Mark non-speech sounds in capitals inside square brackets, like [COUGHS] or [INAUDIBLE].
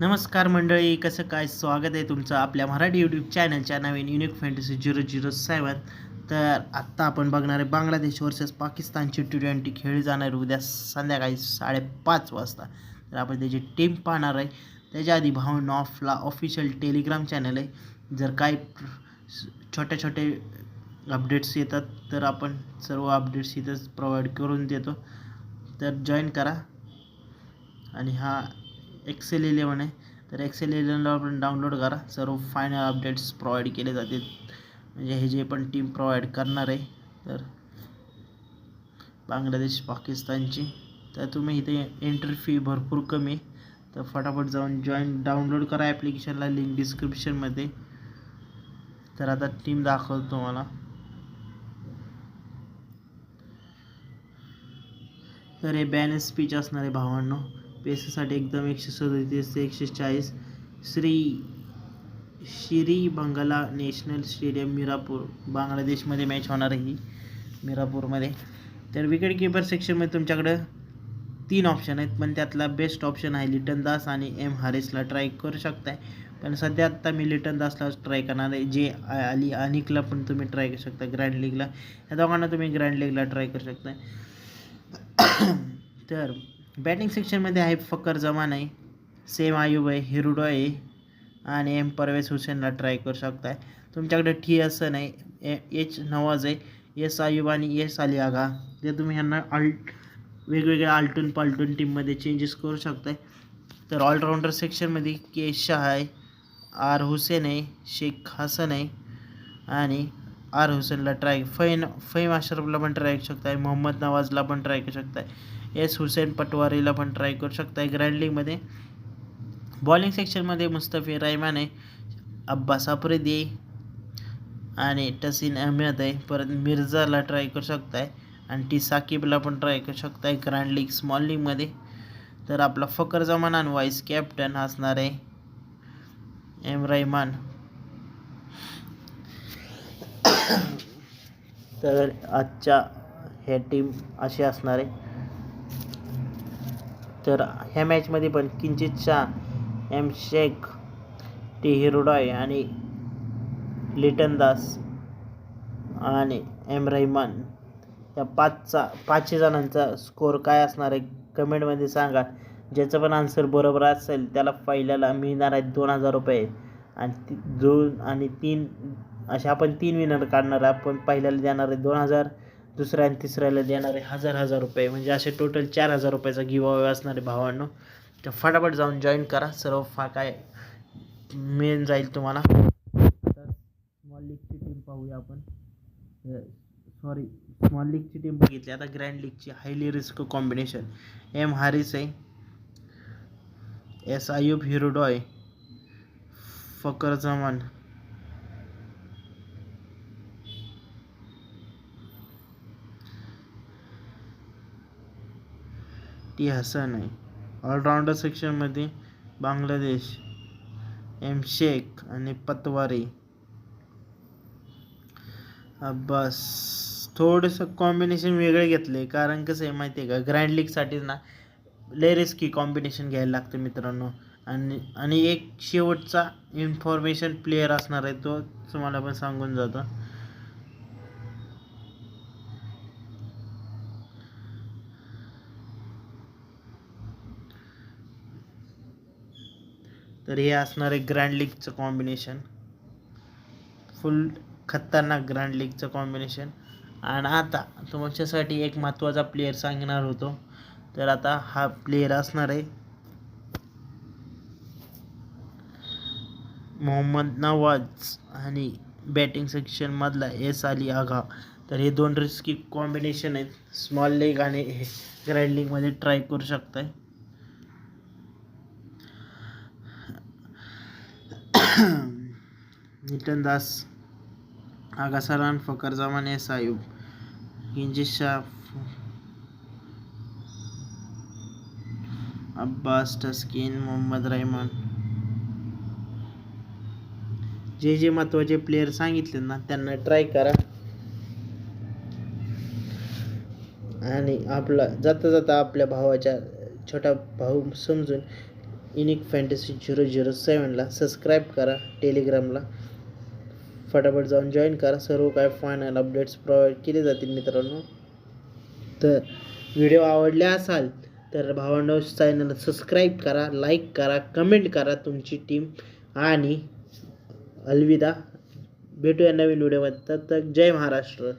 नमस्कार मंडळी कसं काय स्वागत आहे तुमचं आपल्या मराठी यूट्यूब चॅनलच्या नवीन unique fantasy zero zero seven तर आत्ता आपण बघणार आहे बांगलादेश वर्सेस पाकिस्तानची टी ट्वेंटी खेळली जाणार उद्या संध्याकाळी साडेपाच वाजता. तर आपण त्याची टीम पाहणार आहे. त्याच्या आधी भावना ऑफला ऑफिशियल टेलिग्राम चॅनल आहे. जर काय छोटे छोटे अपडेट्स येतात तर आपण सर्व अपडेट्स इथंच प्रोव्हाइड करून देतो. तर जॉईन करा. आणि हा एक्सेल इलेवन आहे. तर एक्सेल इलेवनला आपण डाउनलोड करा. सर्व फायनल अपडेट्स प्रोव्हाइड केले जातील. म्हणजे हे जे पण टीम प्रोव्हाइड करणार आहे. तर बांगलादेश पाकिस्तानची. तर तुम्ही इथे एंट्री फी भरपूर कमी आहे. तर फटाफट जाऊन जॉईन डाउनलोड करा ॲप्लिकेशनला लिंक डिस्क्रिप्शनमध्ये तर आता टीम दाखवतो तुम्हाला. तर हे बॅन स्पीच असणार आहे भावांनो. पेससाठी एकदम एकशे सदतीस ते एकशे चाळीस. श्री श्री बंगाला नॅशनल स्टेडियम मिरापूर. बांगलादेशमध्ये मॅच होणार आहे ही मिरापूरमध्ये. तर विकेट किपर सेक्शनमध्ये तुमच्याकडं तीन ऑप्शन आहेत पण त्यातला बेस्ट ऑप्शन आहे लिटन दास आणि एम हारिसला ट्राय करू शकताय. पण सध्या आत्ता मी लिटन दासला ट्राय करणार आहे. जे अली अनिकला पण तुम्ही ट्राय करू शकता. ग्रँड लीगला या दोघांना तुम्ही ग्रँड लीगला ट्राय करू शकताय. [COUGHS] तर बॅटिंग सेक्शनमध्ये आहे फकर जमान आहे. सेम आयुब आहे हिरुडो आहे आणि एम परवेज हुसेनला ट्राय करू शकताय. तुमच्याकडे ठी हसन आहे ए एच नवाज आहे एस आयुब आणि एस अली आगा ते तुम्ही ह्यांना अल वेगवेगळ्या आलटून पालटून टीममध्ये चेंजेस करू शकताय. तर ऑलराऊंडर सेक्शनमध्ये के शाह आहे आर हुसेन आहे शेख हसन आहे आणि आर हुसेनला ट्राय फैन फैम अशरफला पण ट्राय करू शकताय मोहम्मद नवाजला पण ट्राय करू शकताय. एस हुसेन पटवारीला पण ट्राय करू शकताय. ग्रँड लीगमध्ये बॉलिंग सेक्शनमध्ये मुस्तफी रायमान आहे अब्बास आफ्रिदी आणि टसीन अहमद आहे. परत मिर्झाला ट्राय करू शकताय आणि टी साकिबला पण ट्राय करू शकताय ग्रँड लीग स्मॉल लीगमध्ये तर आपला फकर जमान आणि वाईस कॅप्टन असणार आहे एम रहमान तर आजच्या ह्या टीम अशी असणार आहे. तर ह्या मॅचमध्ये पण किंचित शाह एम शेख टी हिरुडॉय आणि लिटन दास आणि एम रहमान या पाचचा पाचशे जणांचा स्कोअर काय असणार आहे कमेंटमध्ये सांगा. ज्याचं पण आन्सर बरोबर असेल त्याला पहिल्याला मिळणार आहेत दोन हजार रुपये. आणि दोन आणि तीन अशा आपण तीन विनर काढणार आहे आपण पहिल्याला देणार आहे दोन हजार. दुसऱ्या आणि तिसऱ्याला देणारे हजार हजार रुपये. म्हणजे असे टोटल चार हजार रुपयाचा गिवावे असणारे भावांनो तर फटाफट जाऊन जॉईन करा. सर्व फा काय मिळून जाईल तुम्हाला. तर स्मॉल लीगची टीम पाहूया आपण. सॉरी स्मॉल लीगची टीम बघितली. आता grand लीगची highly risk combination M Haris आहे. एस आयुब हिरुडॉय फकर जमान टी हसन आहे. ऑलराऊंडर सेक्शनमध्ये बांगलादेश एम शेख आणि पतवारी. बस. थोडंसं कॉम्बिनेशन वेगळे घेतले. कारण कसं आहे माहिती आहे का? ग्रँड लीगसाठीच ना लय रिस्की कॉम्बिनेशन घ्यायला लागतं मित्रांनो. आणि आणि एक शेवटचा इन्फॉर्मेशन प्लेयर असणार आहे तो तुम्हाला पण सांगून जातो. तर हे असणार आहे ग्रँड लीगचं कॉम्बिनेशन फुल खतरनाक ग्रँड लीगचं कॉम्बिनेशन आणि आता तुमच्यासाठी एक महत्त्वाचा प्लेअर सांगणार होतो. तर आता हा प्लेअर असणार आहे मोहम्मद नवाज आणि बॅटिंग सेक्शनमधला एस अली आघा तर हे दोन रिस्की कॉम्बिनेशन आहेत. स्मॉल लीग आणि हे ग्रँड लीगमध्ये ट्राय करू शकताय. निटन दास आगासारान फकर जमान एस आयुब किंजित शाह अब्बास टस्किन मोहम्मद रहमान जे जे महत्त्वाचे प्लेयर सांगितले ना त्यांना ट्राय करा. आणि आपला जाता जाता आपल्या भावाच्या छोटा भाऊ समजून युनिक फॅन्टसी झिरो झिरो सेवनला सबस्क्राईब करा टेलिग्रामला फटाफट जाऊन जॉईन करा. सर्व काय फायनल अपडेट्स प्रोव्हाइड केले जातील मित्रांनो. तर व्हिडिओ आवडले असाल तर भावंडव चॅनल सबस्क्राईब करा लाईक करा कमेंट करा तुमची टीम आणि अलविदा. भेटूया नवीन व्हिडिओमध्ये तर जय महाराष्ट्र.